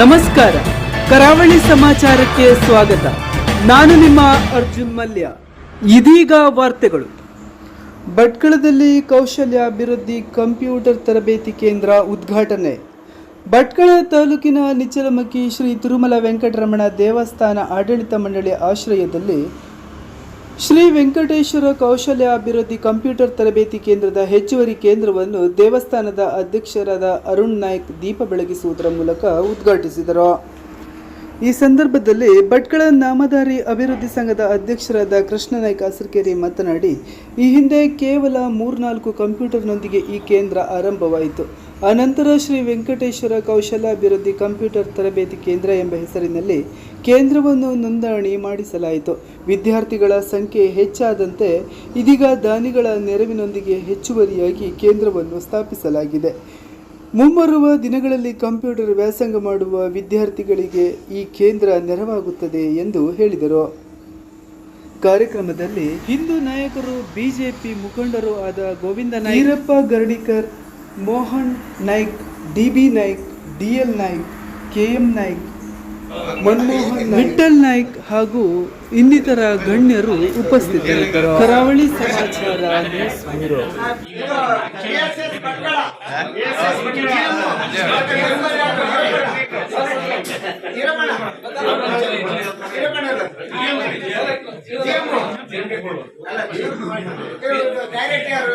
ನಮಸ್ಕಾರ. ಕರಾವಳಿ ಸಮಾಚಾರಕ್ಕೆ ಸ್ವಾಗತ. ನಾನು ನಿಮ್ಮ ಅರ್ಜುನ್ ಮಲ್ಯ. ಇದೀಗ ವಾರ್ತೆಗಳು. ಭಟ್ಕಳದಲ್ಲಿ ಕೌಶಲ್ಯ ಅಭಿವೃದ್ಧಿ ಕಂಪ್ಯೂಟರ್ ತರಬೇತಿ ಕೇಂದ್ರ ಉದ್ಘಾಟನೆ. ಭಟ್ಕಳ ತಾಲೂಕಿನ ನಿಚ್ಚಲಮಕ್ಕಿ ಶ್ರೀ ತಿರುಮಲ ವೆಂಕಟರಮಣ ದೇವಸ್ಥಾನ ಆಡಳಿತ ಮಂಡಳಿ ಆಶ್ರಯದಲ್ಲಿ ಶ್ರೀ ವೆಂಕಟೇಶ್ವರ ಕೌಶಲ್ಯ ಅಭಿವೃದ್ಧಿ ಕಂಪ್ಯೂಟರ್ ತರಬೇತಿ ಕೇಂದ್ರದ ಹೆಚ್ಚುವರಿ ಕೇಂದ್ರವನ್ನು ದೇವಸ್ಥಾನದ ಅಧ್ಯಕ್ಷರಾದ ಅರುಣ್ ನಾಯ್ಕ್ ದೀಪ ಬೆಳಗಿಸುವುದರ ಮೂಲಕ ಉದ್ಘಾಟಿಸಿದರು. ಈ ಸಂದರ್ಭದಲ್ಲಿ ಭಟ್ಕಳ ನಾಮಧಾರಿ ಅಭಿವೃದ್ಧಿ ಸಂಘದ ಅಧ್ಯಕ್ಷರಾದ ಕೃಷ್ಣ ನಾಯ್ಕ ಹಸಿರ್ಕೆರೆ ಮಾತನಾಡಿ, ಈ ಹಿಂದೆ ಕೇವಲ ಮೂರ್ನಾಲ್ಕು ಕಂಪ್ಯೂಟರ್ನೊಂದಿಗೆ ಈ ಕೇಂದ್ರ ಆರಂಭವಾಯಿತು. ಅನಂತರ ಶ್ರೀ ವೆಂಕಟೇಶ್ವರ ಕೌಶಲ್ಯ ಅಭಿವೃದ್ಧಿ ಕಂಪ್ಯೂಟರ್ ತರಬೇತಿ ಕೇಂದ್ರ ಎಂಬ ಹೆಸರಿನಲ್ಲಿ ಕೇಂದ್ರವನ್ನು ನೋಂದಣಿ ಮಾಡಿಸಲಾಯಿತು. ವಿದ್ಯಾರ್ಥಿಗಳ ಸಂಖ್ಯೆ ಹೆಚ್ಚಾದಂತೆ ಇದೀಗ ದಾನಿಗಳ ನೆರವಿನೊಂದಿಗೆ ಹೆಚ್ಚುವರಿಯಾಗಿ ಕೇಂದ್ರವನ್ನು ಸ್ಥಾಪಿಸಲಾಗಿದೆ. ಮುಂಬರುವ ದಿನಗಳಲ್ಲಿ ಕಂಪ್ಯೂಟರ್ ವ್ಯಾಸಂಗ ಮಾಡುವ ವಿದ್ಯಾರ್ಥಿಗಳಿಗೆ ಈ ಕೇಂದ್ರ ನೆರವಾಗುತ್ತದೆ ಎಂದು ಹೇಳಿದರು. ಕಾರ್ಯಕ್ರಮದಲ್ಲಿ ಹಿಂದೂ ನಾಯಕರು ಬಿಜೆಪಿ ಮುಖಂಡರು ಆದ Govinda Nairappa Irappa Gardikar Mohan Naik D B Naik D L Naik K M Naik Manmohan Vitthal Naik ಹಾಗೂ ಇನ್ನಿತರ ಗಣ್ಯರು ಉಪಸ್ಥಿತರಿದ್ದರು ಕರಾವಳಿ ಸಮಾಚಾರ ನ್ಯೂಸ್ ಬ್ಯೂರೋ ಡೈರೆಕ್ಟ್ ಯಾರು